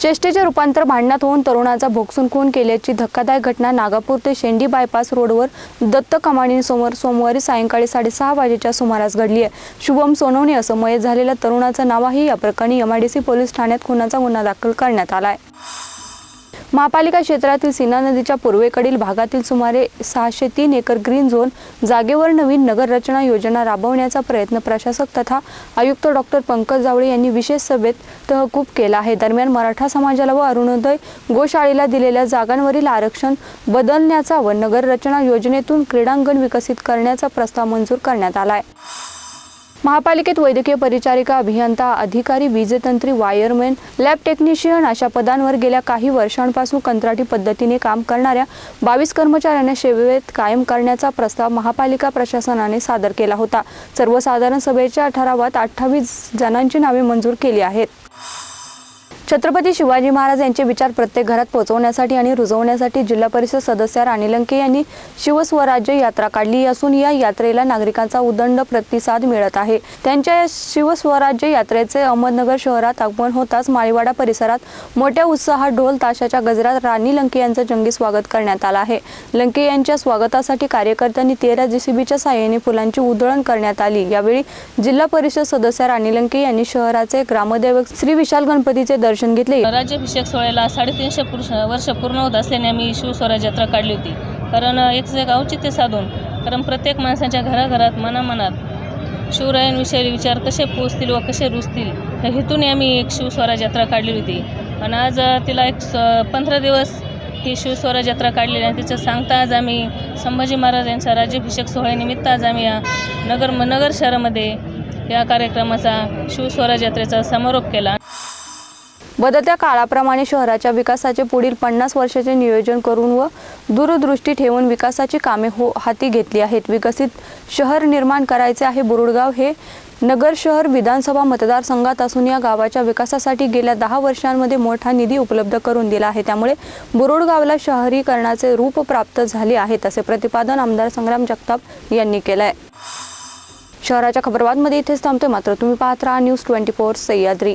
चेष्टेचे रूपांतर भांडणात होऊन तरुणाचा भोगसून खून केल्याची धक्कादायक घटना नागापूर ते शेंडी बायपास रोडवर दत्त कमानीसमोर सोमवारी सायंकाळी साडेसहा वाजेच्या सुमारास घडली आहे. शुभम सोनवणे असं मयत झालेल्या तरुणाचं नाव आहे या प्रकरणी एमआयडीसी पोलीस ठाण्यात खुनाचा गुन्हा दाखल करण्यात आला आहे. महापालिका क्षेत्रातील सीना नदीच्या पूर्वेकडील भागातील सुमारे सहाशे तीन एकर ग्रीन झोन जागेवर नवीन नगर रचना योजना राबवण्याचा प्रयत्न प्रशासक तथा आयुक्त डॉक्टर पंकज जावळे यांनी विशेष सभेत तहकूब केला आहे. दरम्यान मराठा समाजाला व अरुणोदय गोशाळेला दिलेल्या जागांवरील आरक्षण बदलण्याचा व नगर रचना योजनेतून क्रीडांगण विकसित करण्याचा प्रस्ताव मंजूर करण्यात आला आहे. महापालिकेत वैद्यकीय परिचारिका अभियंता अधिकारी वीजतंत्री वायरमॅन लॅब टेक्निशियन अशा पदांवर गेल्या काही वर्षांपासून कंत्राटी पद्धतीने काम करणाऱ्या बावीस कर्मचाऱ्यांना सेवेत कायम करण्याचा प्रस्ताव महापालिका प्रशासनाने सादर केला होता. सर्वसाधारण सभेच्या ठरावात अठ्ठावीस जणांची नावे मंजूर केली आहेत. छत्रपती शिवाजी महाराज यांचे विचार प्रत्येक घरात पोहोचवण्यासाठी आणि रुजवण्यासाठी जिल्हा परिषद सदस्य राणी लंके यांनी शिवस्वराज्य यात्रा काढली असून या यात्रेला नागरिकांचा उदंड प्रतिसाद मिळत आहे. त्यांच्या या शिवस्वराज्य यात्रेचे अहमदनगर शहरात आगमन होताच माळीवाडा परिसरात मोठ्या उत्साहात ढोल ताशाच्या गजरात राणी लंके यांचं जंगी स्वागत करण्यात आलं आहे. लंके यांच्या स्वागतासाठी कार्यकर्त्यांनी तेरा जेसीबीच्या साह्याने फुलांची उधळण करण्यात आली. यावेळी जिल्हा परिषद सदस्य राणी लंके यांनी शहराचे ग्रामदैवक श्री विशाल गणपतीचे दर्शन घेतले. राज्याभिषेक सोहळ्याला साडेतीनशे पुरुष वर्ष पूर्ण होत असल्याने आम्ही शिवस्वराज यात्रा काढली होती. कारण एक एक औचित्य साधून कारण प्रत्येक माणसाच्या घराघरात मनामनात शिवरायांविषयी विचार कसे पोचतील व कसे रुजतील या हेतूने आम्ही एक शिवस्वराज यात्रा काढली होती. आणि आज तिला एक पंधरा दिवस ही शिवस्वराज यात्रा काढलेली आहे. तिचं सांगता आज आम्ही संभाजी महाराज यांच्या राज्याभिषेक सोहळ्यानिमित्त आज आम्ही या नगर नगर शहरामध्ये या कार्यक्रमाचा शिवस्वराज यात्रेचा समारोप केला. बदलत्या काळाप्रमाणे शहराच्या विकासाचे पुढील पन्नास वर्षाचे नियोजन करून व दूरदृष्टी ठेवून विकासाची कामे हो हाती घेतली आहेत. विकसित शहर निर्माण करायचे आहे बुरुडगाव हे नगर शहर विधानसभा मतदारसंघात असून या गावाच्या विकासासाठी गेल्या दहा वर्षांमध्ये मोठा निधी उपलब्ध करून दिला आहे. त्यामुळे बुरुडगावला शहरीकरणाचे रूप प्राप्त झाले आहेत असे प्रतिपादन आमदार संग्राम जगताप यांनी केलं आहे शहराच्या खबरबातमध्ये इथेच थांबते मात्र तुम्ही पाहत राहा news twenty four Sahyadri.